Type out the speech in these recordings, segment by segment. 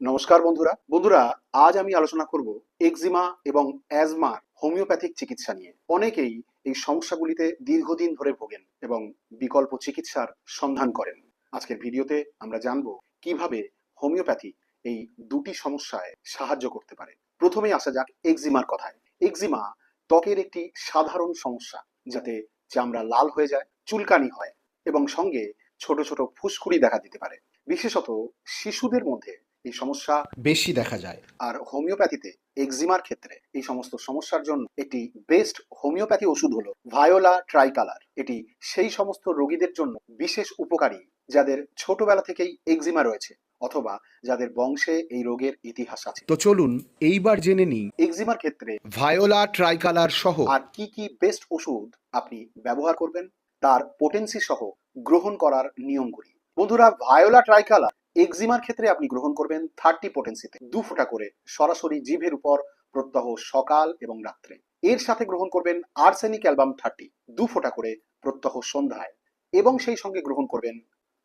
নমস্কার বন্ধুরা। বন্ধুরা, আজ আমি আলোচনা করব এক্সিমা এবং অ্যাজমার হোমিওপ্যাথিক চিকিৎসা নিয়ে। অনেকেই এই সমস্যাগুলিতে দীর্ঘদিন ধরে ভোগেন এবং বিকল্প চিকিৎসার সন্ধান করেন। আজকের ভিডিওতে আমরা জানব কীভাবে হোমিওপ্যাথি এই দুটি সমস্যায় সাহায্য করতে পারে। প্রথমেই আসা যাক এক্সিমার কথায়। এক্সিমা ত্বকের একটি সাধারণ সমস্যা, যাতে চামড়া লাল হয়ে যায়, চুলকানি হয় এবং সঙ্গে ছোট ছোট ফুসকুড়ি দেখা দিতে পারে। বিশেষত শিশুদের মধ্যে এই সমস্যা বেশি দেখা যায়। আর হোমিওপ্যাথিতে এক্সিমার ক্ষেত্রে এই সমস্ত সমস্যার জন্য একটি বেস্ট হোমিওপ্যাথি ওষুধ হলো ভায়োলা ট্রাইকালার। এটি সেই সমস্ত রোগীদের জন্য বিশেষ উপকারী যাদের ছোটবেলা থেকেই এক্সিমা রয়েছে অথবা যাদের বংশে এই রোগের ইতিহাস আছে। তো চলুন এইবার জেনে নিই এক্সিমার ক্ষেত্রে ভায়োলা ট্রাইকালার সহ আর কি কি বেস্ট ওষুধ আপনি ব্যবহার করবেন তার পোটেন্সি সহ গ্রহণ করার নিয়মগুলি বন্ধুরা ভায়োলা ট্রাইকালার এক্সিমার ক্ষেত্রে আপনি গ্রহণ করবেন থার্টি পোটেন্সিতে দু ফোঁটা করে সরাসরি জিভের উপর প্রত্যহ সকাল এবং রাত্রে। এর সাথে গ্রহণ করবেন আর্সেনিক অ্যালবাম থার্টি দু ফোঁটা করে প্রত্যহ সন্ধ্যায়। এবং সেই সঙ্গে গ্রহণ করবেন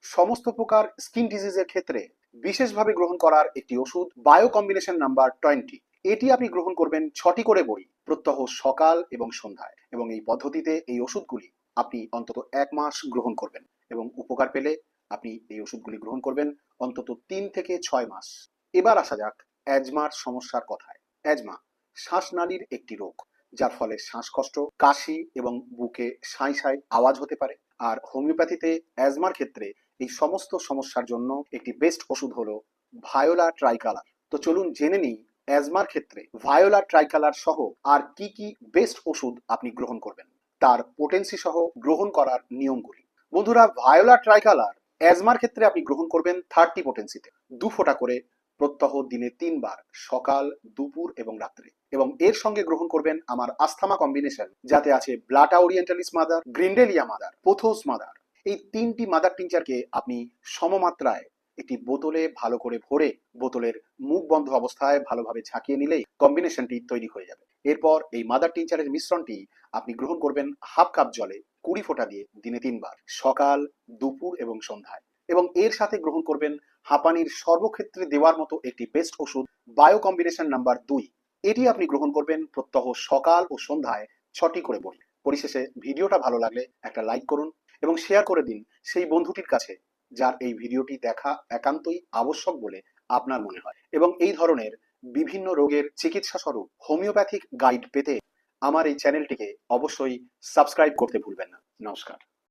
সমস্ত প্রকার স্কিন ডিজিজের ক্ষেত্রে বিশেষভাবে গ্রহণ করার একটি ওষুধ বায়ো কম্বিনেশন নাম্বার টোয়েন্টি এটি আপনি গ্রহণ করবেন ছটি করে বড়ি, প্রত্যহ সকাল এবং সন্ধ্যায়। এবং এই পদ্ধতিতে এই ওষুধগুলি আপনি অন্তত এক মাস গ্রহণ করবেন এবং উপকার পেলে আপনি এই ওষুধগুলি গ্রহণ করবেন অন্তত তিন থেকে ছয় মাস। এবার আসা যাক অ্যাজমার সমস্যার কথায়। অ্যাজমা, শ্বাসনালীর একটি রোগ, যার ফলে শ্বাসকষ্ট, কাশি এবং বুকে সাঁই সাঁই আওয়াজ হতে পারে। আর হোমিওপ্যাথিতে অ্যাজমার ক্ষেত্রে এই সমস্ত সমস্যার জন্য একটি বেস্ট ওষুধ হলো ভায়োলা ট্রাইকালার। তো চলুন জেনে নিই অ্যাজমার ক্ষেত্রে ভায়োলা ট্রাইকালার সহ আর কি কি বেস্ট ওষুধ আপনি গ্রহণ করবেন। তার পোটেন্সি সহ গ্রহণ করার নিয়মগুলি। বন্ধুরা, ভায়োলা ট্রাইকালার অ্যাজমার ক্ষেত্রে আপনি গ্রহণ করবেন থার্টি পোটেন্সিতে দু ফোঁটা করে প্রত্যহ দিনে তিনবার, সকাল, দুপুর এবং রাত্রে। এবং এর সঙ্গে গ্রহণ করবেন আমার আস্থামা কম্বিনেশন যাতে আছে blatta orientalis mother grindelia mother pothos mother এই তিনটি মাদার টিংচারকে আপনি সমমাত্রায় একটি বোতলে ভালো করে ভরে বোতলের মুখ বন্ধ অবস্থায় ভালোভাবে ঝাঁকিয়ে নিলেই কম্বিনেশনটি তৈরি হয়ে যাবে। এরপর এই মাদার টিংচারের মিশ্রণটি আপনি গ্রহণ করবেন হাফ কাপ জলে কুড়ি ফোঁটা দিয়ে দিনে তিনবার, সকাল, দুপুর এবং সন্ধ্যায়। এবং এর সাথে গ্রহণ করবেন হাঁপানির সর্বক্ষেত্রে দেওয়ার মতো একটি বেস্ট ওষুধ বায়ো কম্বিনেশন নাম্বার দুই। এটি আপনি গ্রহণ করবেন প্রত্যহ সকাল ও সন্ধ্যায় ছটি করে বড়ি। পরিশেষে ভিডিওটা ভালো লাগলে একটা লাইক করুন এবং শেয়ার করে দিন সেই বন্ধুটির কাছে, যার এই ভিডিওটি দেখা একান্তই আবশ্যক বলে আপনার মনে হয়। এবং এই ধরনের বিভিন্ন রোগের চিকিৎসা স্বরূপ হোমিওপ্যাথিক গাইড পেতে আমার এই চ্যানেলটিকে অবশ্যই সাবস্ক্রাইব করতে ভুলবেন না। নমস্কার।